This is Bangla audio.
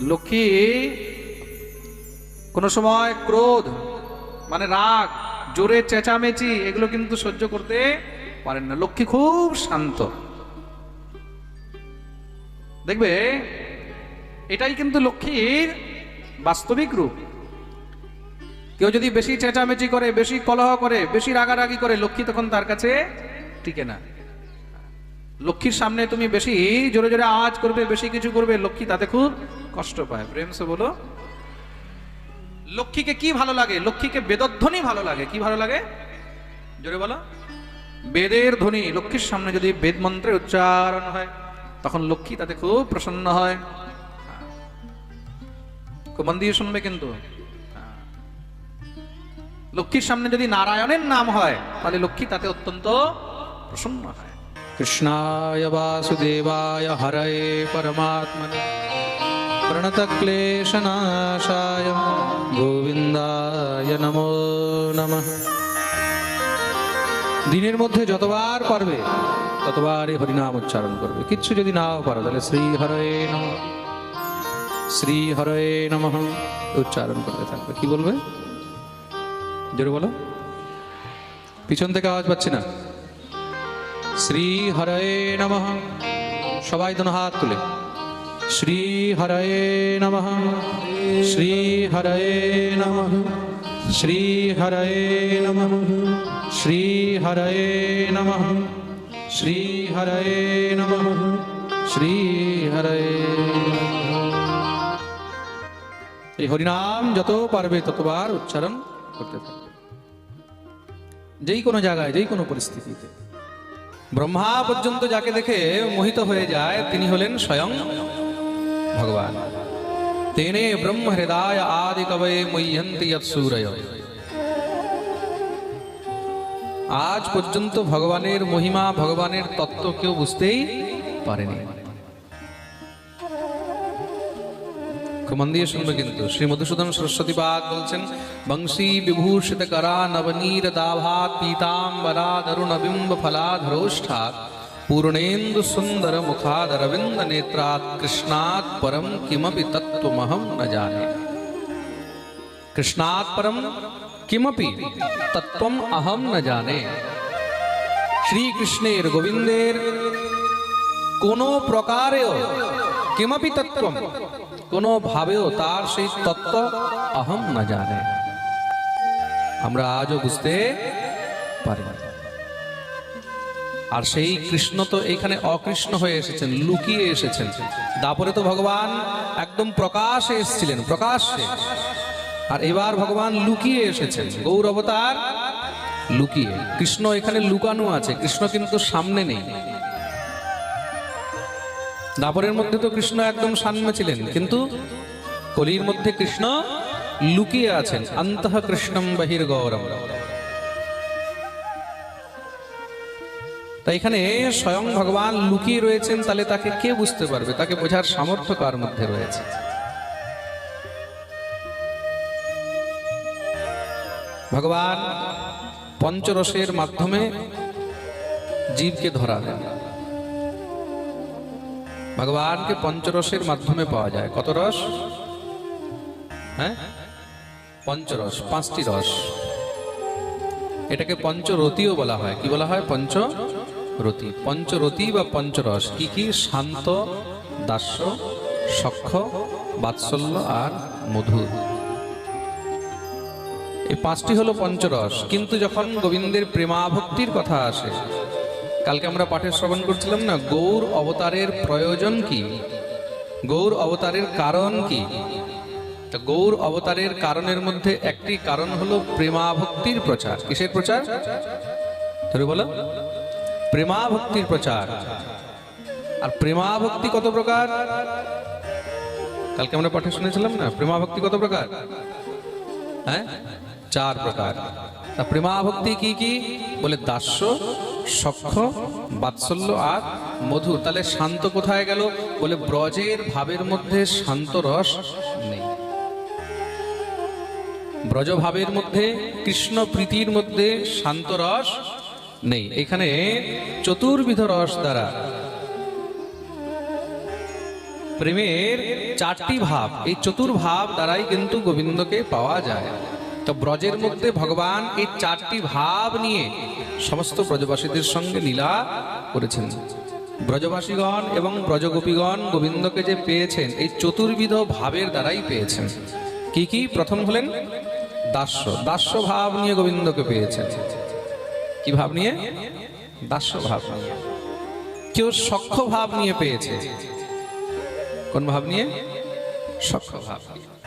লক্ষ্মী, কোনো সময় ক্রোধ মানে রাগ, জোরে চেঁচামেচি, এগুলো কিন্তু সহ্য করতে পারেন না। লক্ষ্মী খুব শান্ত। দেখবে, এটাই কিন্তু লক্ষ্মীর বাস্তবিক রূপ। কেউ যদি বেশি চেঁচামেচি করে, বেশি কলহ করে, বেশি রাগারাগি করে, লক্ষ্মী তখন তার কাছে টিকে না। লক্ষ্মীর সামনে তুমি বেশি জোরে জোরে আওয়াজ করবে, বেশি কিছু করবে, লক্ষ্মী তাতে খুব কষ্ট পায়। প্রেম সে বলো, লক্ষ্মীকে কি ভালো লাগে? লক্ষ্মীকে বেদধ্বনি ভালো লাগে? কি ভালো লাগে? জোরে বলো। বেদের ধ্বনি, লক্ষ্মীর সামনে যদি বেদ মন্ত্রের উচ্চারণ হয়, তখন লক্ষ্মী তাতে খুব প্রসন্ন হয়। খুব মন দিয়ে শুনবে কিন্তু। হ্যাঁ। লক্ষ্মীর সামনে যদি নারায়ণের নাম হয়, তাহলে লক্ষ্মী তাতে অত্যন্ত প্রসন্ন হয়। কৃষ্ণায় বাসুদেবায় হরয়ে পরমাত্মনে প্রণতক্লেশনাশায় গোবিন্দায় নমো নমঃ দিনের মধ্যে যতবার পারবে, ততবারই হরিনাম উচ্চারণ করবে। কিচ্ছু যদি নাও পারো, তাহলে শ্রী হরয়ে নম। শ্রী হরয়ে নম। উচ্চারণ করতে থাকবে। কি বলবে? জোরে বলো। পিছন থেকে আওয়াজ পাচ্ছি না? শ্রী হরয়ে নম। সবাই দোনো হাত তুলে। শ্রী হরয়ে নম। শ্রী হরয়ে নম। শ্রী হরয়ে নম। শ্রী হরয়ে নম। শ্রী হরয়ে নম। শ্রী হরয়ে এই হরিনাম যত পারবে ততবার উচ্চারণ করতে থাকবে। যেই কোনো জায়গায়, যেই কোনো পরিস্থিতিতে। ব্রহ্মা পর্যন্ত যাকে দেখে মোহিত হয়ে যায়, তিনি হলেন স্বয়ং ভগবান। তেনে ব্রহ্ম হৃদয় আদি কবে মহ্যন্তি সূরয়। আজ পর্যন্ত ভগবানের মহিমা, ভগবানের তত্ত্ব কেউ বুঝতেই পারেনি। খুব মন দিয়ে শুনবে কিন্তু শ্রী মধুসূদন সরস্বতী বাদ বলছেন বংশী বিভূষিত করা নবনীর দাভাত পীতাম্বরা দরুণ বিম্ব ফলাধরোষ্ঠাত পূর্ণেন্দু সুন্দর মুখাদ অরবিন্দ নেত্রাত কৃষ্ণাৎ পরম কিমপি তত্ত্বমহম ন জানে কৃষ্ণাৎ পরম কিমপি তত্ত্বম অহম ন জানে শ্রীকৃষ্ণের গোবিন্দের কোন প্রকারেও কিমপি তত্ত্ব কোন ভাবেও তার সেই তত্ত্ব অহম না জানে আমরা আজও বুঝতে পারি আর সেই কৃষ্ণ তো এখানে অকৃষ্ণ হয়ে এসেছেন, লুকিয়ে এসেছেন। তারপরে তো ভগবান একদম প্রকাশে এসেছিলেন, প্রকাশ্যে। আর এবার ভগবান লুকিয়ে এসেছেন, গৌর অবতার লুকিয়ে। কৃষ্ণ এখানে লুকানো আছে, কৃষ্ণ কিন্তু সামনে নেই। দাপরের মধ্যে তো কৃষ্ণ একদম সামনে ছিলেন, কিন্তু কলির মধ্যে কৃষ্ণ লুকিয়ে আছেন। অন্তঃ কৃষ্ণম বহির গৌরম তাই এখানে স্বয়ং ভগবান লুকিয়ে রয়েছেন, তাহলে তাকে কে বুঝতে পারবে? তাকে বোঝার সামর্থ্য কার মধ্যে রয়েছে? ভগবান পঞ্চরসের মাধ্যমে জীবকে ধরা দেন ভগবানকে পঞ্চরসের মাধ্যমে পাওয়া যায়। কত রস? হ্যাঁ? পঞ্চরস, পাঁচটি রস। এটাকে পঞ্চরতিও বলা হয়। কি বলা হয়? পঞ্চরতি। পঞ্চরতি বা পঞ্চরস, কি কি? শান্ত, দাস্য, সক্ষ, বাৎসল্য আর মধুর এই পাঁচটি হলো পঞ্চরস। কিন্তু যখন গোবিন্দের প্রেমাভক্তির কথা আসে কালকে আমরা পাঠে শ্রবণ করছিলাম না, গৌর অবতারের প্রয়োজন কি? গৌর অবতারের কারণ কি? গৌর অবতারের কারণের মধ্যে একটি কারণ হলো প্রেমাভক্তির প্রচার। কিসের প্রচার? ধরে বলো। প্রেমাভক্তির প্রচার। আর প্রেমাভক্তি কত প্রকার? কালকে আমরা পাঠে শুনেছিলাম না, প্রেমাভক্তি কত প্রকার? হ্যাঁ? চার প্রকার। তা প্রেমাভক্তি কি কি? বলে দাস্য সক্ষ বাৎসল্য আর মধুর। তাহলে শান্ত কোথায় গেল? বলে ব্রজের ভাবের মধ্যে শান্ত রস নেই। ব্রজভাবের মধ্যে, কৃষ্ণ প্রীতির মধ্যে শান্ত রস নেই। এখানে চতুর্বিধ রস দ্বারা প্রেমের চারটি ভাব, এই চতুর্ভাব দ্বারাই কিন্তু গোবিন্দকে পাওয়া যায়। তো ব্রজের মধ্যে ভগবান এই চারটি ভাব নিয়ে সমস্ত ব্রজবাসীদের সঙ্গে লীলা করেছেন। ব্রজবাসীগণ এবং ব্রজগোপীগণ গোবিন্দকে যে পেয়েছেন, এই চতুর্বিধ ভাবের দ্বারাই পেয়েছেন। কি কি? প্রথম হলেন দাস্য। দাস্য ভাব নিয়ে গোবিন্দকে পেয়েছেন। কি ভাব নিয়ে? দাস্য ভাব নিয়ে। কেউ সখ্য ভাব নিয়ে পেয়েছে। কোন ভাব নিয়ে? সখ্য ভাব নিয়ে।